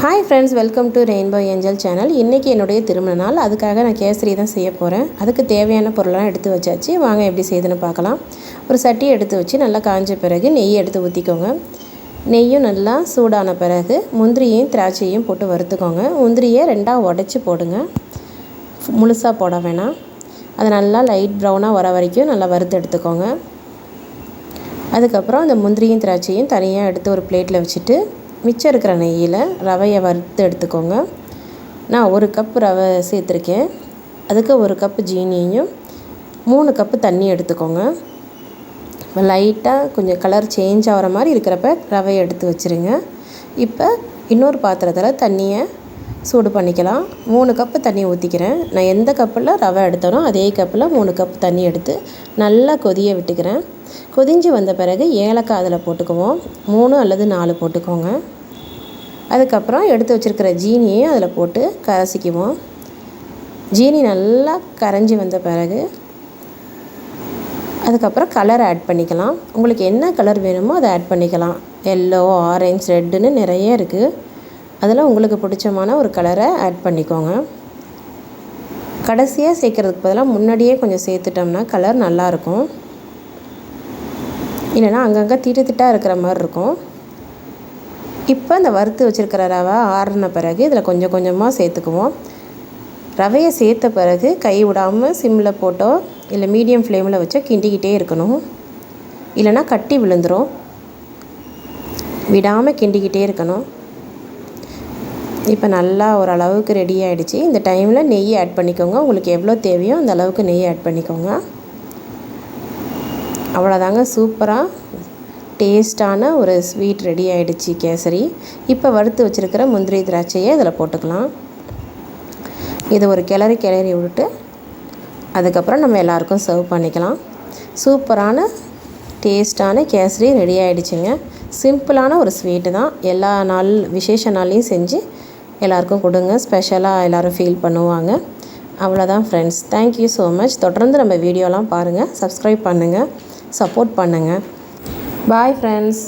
Hi friends welcome to rainbow angel channel இன்றைக்கி என்னுடைய திருமண நாள். அதுக்காக நான் கேசரி தான் செய்ய போகிறேன் அதுக்கு தேவையான பொருளெலாம் எடுத்து வச்சாச்சு. வாங்க எப்படி செய்யுதுன்னு பார்க்கலாம். ஒரு சட்டியை எடுத்து வச்சு நல்லா காஞ்ச பிறகு நெய் எடுத்து ஊற்றிக்கோங்க நெய்யும் நல்லா சூடான பிறகு முந்திரியையும் திராட்சையும் போட்டு வறுத்துக்கோங்க. முந்திரியை ரெண்டாக உடச்சி போடுங்க. முழுசாக போட வேணாம். அதை நல்லா லைட் ப்ரௌனாக வர வரைக்கும் நல்லா வறுத்து எடுத்துக்கோங்க. அதுக்கப்புறம் அந்த முந்திரியும் திராட்சையும் தனியாக எடுத்து ஒரு பிளேட்டில் வச்சுட்டு மிச்சம் இருக்கிற நெய்யில் ரவையை வறுத்து எடுத்துக்கோங்க. நான் ஒரு கப் ரவை சேர்த்துருக்கேன். அதுக்கு ஒரு கப்பு ஜீனியையும் மூணு கப்பு தண்ணி எடுத்துக்கோங்க. லைட்டாக கொஞ்சம் கலர் சேஞ்ச் ஆகிற மாதிரி இருக்கிறப்ப ரவையை எடுத்து வச்சுருங்க. இப்போ இன்னொரு பாத்திரத்தில் தண்ணியை சூடு பண்ணிக்கலாம். மூணு கப்பு தண்ணி ஊற்றிக்கிறேன் நான் எந்த கப்பில் ரவை எடுத்தனோ அதே கப்பில் மூணு கப் தண்ணி எடுத்து நல்லா கொதிய விட்டுக்கிறேன். கொதிஞ்சு வந்த பிறகு ஏலக்காய் அதில் போட்டுக்குவோம். மூணு அல்லது நாலு போட்டுக்கோங்க. அதுக்கப்புறம் எடுத்து வச்சுருக்கிற ஜீனியை அதில் போட்டு கரைசிக்குவோம் ஜீனி நல்லா கரைஞ்சி வந்த பிறகு அதுக்கப்புறம் கலர் ஆட் பண்ணிக்கலாம். உங்களுக்கு என்ன கலர் வேணுமோ அதை ஆட் பண்ணிக்கலாம். எல்லோ ஆரஞ்ச் ரெட்டுன்னு நிறைய இருக்குது அதில் உங்களுக்கு பிடிச்சமான ஒரு கலரை ஆட் பண்ணிக்கோங்க. கடைசியாக சேர்க்குறதுக்கு பதிலாக முன்னாடியே கொஞ்சம் சேர்த்துட்டோம்னா கலர் நல்லாயிருக்கும் இல்லைனா அங்கங்கே திட்டு திட்டாக இருக்கிற மாதிரி இருக்கும். இப்போ இந்த வறுத்து வச்சுருக்கிற ரவை ஆறுன பிறகு இதில் கொஞ்சம் கொஞ்சமாக சேர்த்துக்குவோம். ரவையை சேர்த்த பிறகு கை விடாமல் சிம்மில் போட்டோ இல்லை மீடியம் ஃப்ளேமில் வச்சோ கிண்டிக்கிட்டே இருக்கணும். இல்லைனா கட்டி விழுந்துடும் விடாமல் கிண்டிக்கிட்டே இருக்கணும். இப்போ நல்லா ஓரளவுக்கு ரெடி ஆகிடுச்சு இந்த டைமில் நெய் ஆட் பண்ணிக்கோங்க. உங்களுக்கு எவ்வளோ தேவையோ அந்த அளவுக்கு நெய் ஆட் பண்ணிக்கோங்க. அவ்வளோதாங்க சூப்பராக டேஸ்டான ஒரு ஸ்வீட் ரெடி ஆகிடுச்சு கேசரி. இப்போ வறுத்து வச்சுருக்கிற முந்திரி திராட்சையை இதில் போட்டுக்கலாம். இது ஒரு கிளறி கிளறி விட்டுட்டு அதுக்கப்புறம் நம்ம எல்லாருக்கும் சர்வ் பண்ணிக்கலாம். சூப்பரான டேஸ்டான கேசரி ரெடி ஆகிடுச்சுங்க சிம்பிளான ஒரு ஸ்வீட்டு தான். எல்லா நாள் விசேஷ நாள்லேயும் செஞ்சு எல்லாருக்கும் கொடுங்க. ஸ்பெஷலாக எல்லோரும் ஃபீல் பண்ணுவாங்க. அவ்வளோதான் ஃப்ரெண்ட்ஸ் தேங்க்யூ ஸோ மச் தொடர்ந்து நம்ம வீடியோலாம் பாருங்கள் சப்ஸ்கிரைப் பண்ணுங்கள் சப்போர்ட் பண்ணுங்கள் பாய் ஃப்ரெண்ட்ஸ்